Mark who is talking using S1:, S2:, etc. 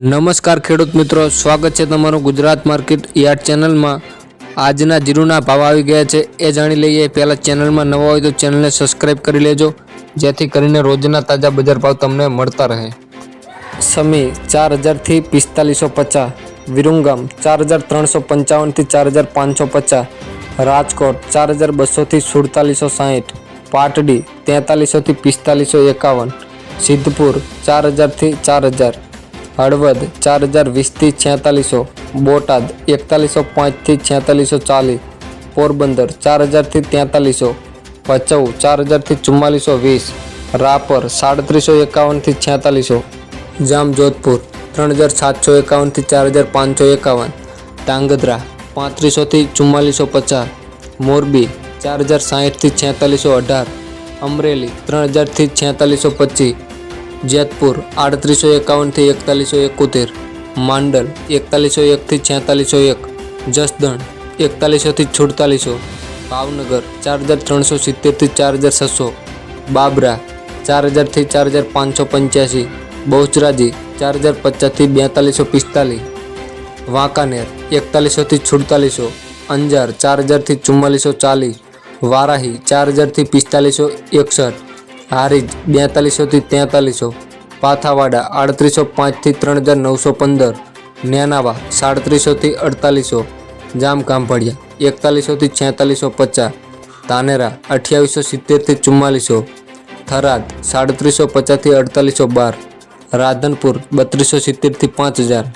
S1: નમસ્કાર ખેડૂત મિત્રો, સ્વાગત છે તમારું ગુજરાત માર્કેટ યાર્ડ ચેનલમાં. આજના જીરુના ભાવ આવી ગયા છે, એ જાણી લઈએ. પહેલાં ચેનલમાં નવા હોય તો ચેનલને સબસ્ક્રાઈબ કરી લેજો, જેથી કરીને રોજના તાજા બજાર ભાવ તમને મળતા રહે. સમી ચાર હજારથી પિસ્તાલીસો પચાસ, વિરુંગામ ચાર હજાર ત્રણસો પંચાવનથી ચાર હજાર પાંચસો પચાસ, રાજકોટ ચાર હજાર બસોથી સુડતાલીસો સાહીઠ, પાટડી તેતાલીસોથી પિસ્તાલીસો એકાવન, સિદ્ધપુર ચાર હજારથી ચાર હજાર હળવદ ચાર હજાર વીસથી છેતાલીસો, બોટાદ એકતાલીસો પાંચથી છેતાલીસો ચાલીસ, પોરબંદર ચાર હજારથી તેતાલીસો, ભચાઉ ચાર હજારથી ચુમ્માલીસો વીસ, રાપર સાડત્રીસો એકાવનથી છેતાલીસો, જામજોધપુર ત્રણ હજાર સાતસો એકાવનથી ચાર હજાર પાંચસો એકાવન ટાંગધ્રા પાંત્રીસોથી ચુમ્માલીસો પચાસ, મોરબી ચાર હજાર સાહીઠથી છેતાલીસો અઢાર, અમરેલી ત્રણ હજારથી છેતાલીસો પચીસ જેતપુર આડત્રીસો એકાવનથી એકતાલીસો એકોતેર માંડલ એકતાલીસો એકથી છેતાલીસો એક જસદણ એકતાલીસોથી છુડતાલીસો ભાવનગર ચાર હજાર ત્રણસો સિત્તેરથી ચાર હજાર છસો બાબરા ચાર હજારથી ચાર હજાર પાંચસો પંચ્યાસી બહુચરાજી ચાર હજાર પચાસથી બેતાલીસો પિસ્તાલીસ વાંકાનેર એકતાલીસોથી છુડતાલીસો અંજાર ચાર હજારથી ચુમ્માલીસો ચાલીસ વારાહી ચાર હજારથી પિસ્તાલીસો એકસઠ હારીજ બેતાલીસોથી તેતાલીસો, પાથાવાડા આડત્રીસો પાંચથી ત્રણ હજાર નવસો પંદર, નેનાવા સાડત્રીસોથી અડતાલીસો જામ કાંભળિયા એકતાલીસોથી છેતાલીસો પચાસ તાનેરા અઠ્યાવીસો સિત્તેરથી ચુમ્માલીસો, થરાદ સાડત્રીસો પચાસથી અડતાલીસો બાર, રાધનપુર બત્રીસો સિત્તેરથી પાંચ હજાર